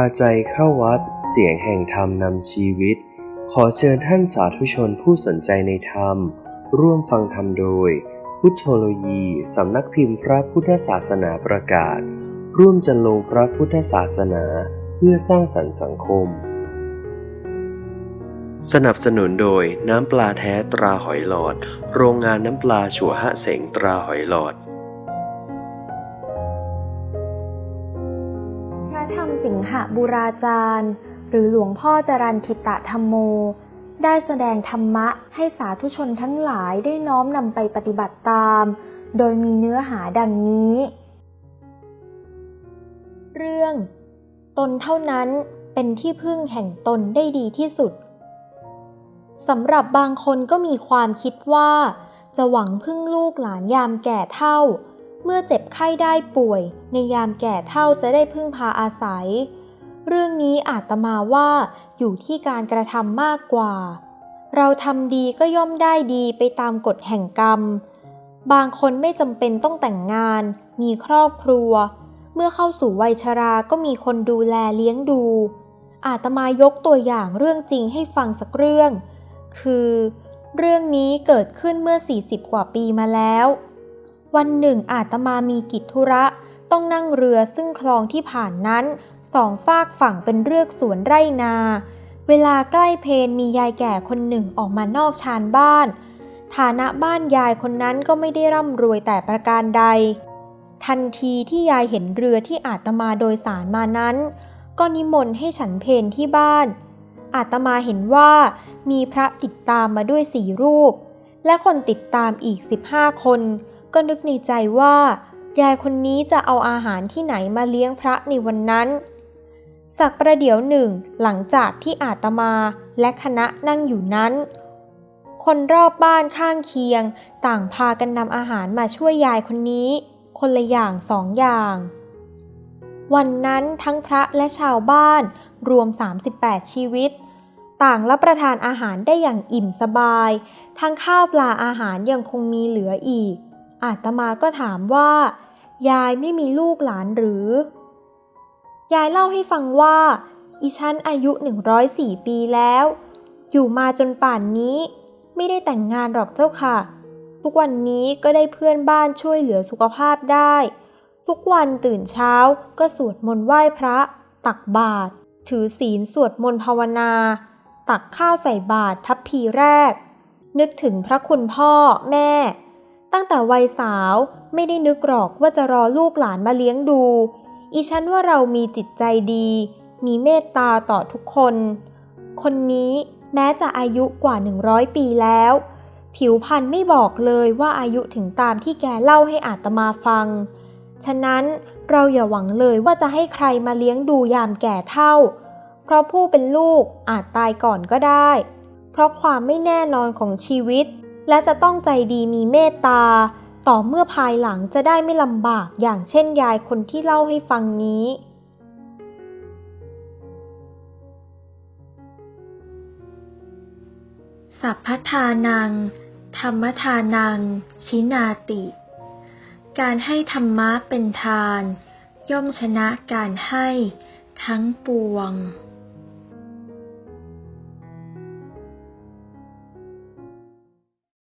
าใจเข้าวัด เสียงแห่งธรรมนำชีวิต ขอเชิญท่านสาธุชนผู้สนใจในธรรม ร่วมฟังธรรมโดย พุทธโลยีสำนักพิมพ์พระพุทธศาสนาประกาศ ร่วมจันลงพระพุทธศาสนาเพื่อสร้างสรรค์สังคม สนับสนุนโดยน้ำปลาแท้ตราหอยหลอด โรงงานน้ำปลาชัวฮะเสงตราหอยหลอด สิงหบุราจารย์ หรือหลวงพ่อจรันทิตะธรรมโม ได้แสดงธรรมะให้สาธุชนทั้งหลายได้น้อมนำไปปฏิบัติตาม โดยมีเนื้อหาดังนี้ เรื่อง ตนเท่านั้นเป็นที่พึ่งแห่งตนได้ดีที่สุดสำหรับบางคนก็มีความคิดว่า จะหวังพึ่งลูกหลานยามแก่เท่า เมื่อเจ็บไข้ได้ป่วย ในยามแก่เท่าจะได้พึ่งพาอาศัย เรื่องนี้อาตมาว่าอยู่ที่การกระทำมากกว่า เราทำดีก็ย่อมได้ดีไปตามกฎแห่งกรรม บางคนไม่จำเป็นต้องแต่งงาน มีครอบครัว เมื่อเข้าสู่วัยชราก็มีคนดูแลเลี้ยงดู อาตมายกตัวอย่างเรื่องจริงให้ฟังสักเรื่อง คือ เรื่องนี้เกิดขึ้นเมื่อ 40 กว่าปีมาแล้ว วันหนึ่งอาตมามีกิจธุระ ต้องนั่งเรือซึ่งคลองที่ผ่านนั้นสองฝากฝั่งเป็นเรือกสวนไร่นา เวลาใกล้เพนมียายแก่คนหนึ่งออกมานอกชานบ้าน ฐานะบ้านยายคนนั้นก็ไม่ได้ร่ำรวยแต่ประการใด ทันทีที่ยายเห็นเรือที่อาตมาโดยสารมานั้น ก็นิมนต์ให้ฉันเพนที่บ้าน อาตมาเห็นว่ามีพระติดตามมาด้วยสี่รูป และคนติดตามอีก 15 คน ก็นึกในใจว่า ยายคนนี้จะเอาอาหารที่ไหนมาเลี้ยงพระในวันนั้น สักประเดี๋ยวหนึ่งหลังจากที่อาตมาและคณะนั่งอยู่นั้น คนรอบบ้านข้างเคียง ต่างพากันนำอาหารมาช่วยยายคนนี้ คนละอย่างสองอย่าง วันนั้นทั้งพระและชาวบ้านรวม 38 ชีวิตต่างรับประทานอาหารได้อย่างอิ่มสบาย ทั้งข้าวปลาอาหารยังคงมีเหลืออีก อาตมาก็ถามว่า ยายไม่มีลูกหลานหรือ ยายเล่าให้ฟังว่า อีฉันอายุ 104 ปีแล้ว อยู่มาจนป่านนี้ ไม่ได้แต่งงานหรอกเจ้าค่ะ ทุกวันนี้ก็ได้เพื่อนบ้านช่วยเหลือสุขภาพได้ ทุกวันตื่นเช้าก็สวดมนต์ไหว้พระ ตักบาตรถือศีลสวดมนต์ภาวนา ตักข้าวใส่บาตรทัพพีแรก นึกถึงพระคุณพ่อแม่ ตั้งแต่วัยสาวไม่ได้นึกหรอกว่าจะรอลูกหลานมาเลี้ยงดู อีฉันว่าเรามีจิตใจดี มีเมตตาต่อทุกคน คนนี้แม้จะอายุกว่า 100 ปีแล้ว ผิวพรรณไม่บอกเลยว่าอายุถึงตามที่แกเล่าให้อาตมาฟัง ฉะนั้นเราอย่าหวังเลยว่าจะให้ใครมาเลี้ยงดูยามแก่เท่า เพราะผู้เป็นลูกอาจตายก่อนก็ได้ เพราะความไม่แน่นอนของชีวิต และจะต้องใจดีมีเมตตา ต่อเมื่อภายหลังจะได้ไม่ลำบากอย่างเช่นยายคนที่เล่าให้ฟังนี้ สัพพทานัง ธรรมทานัง ชินาติ การให้ธรรมะเป็นทาน ย่อมชนะการให้ทั้งปวง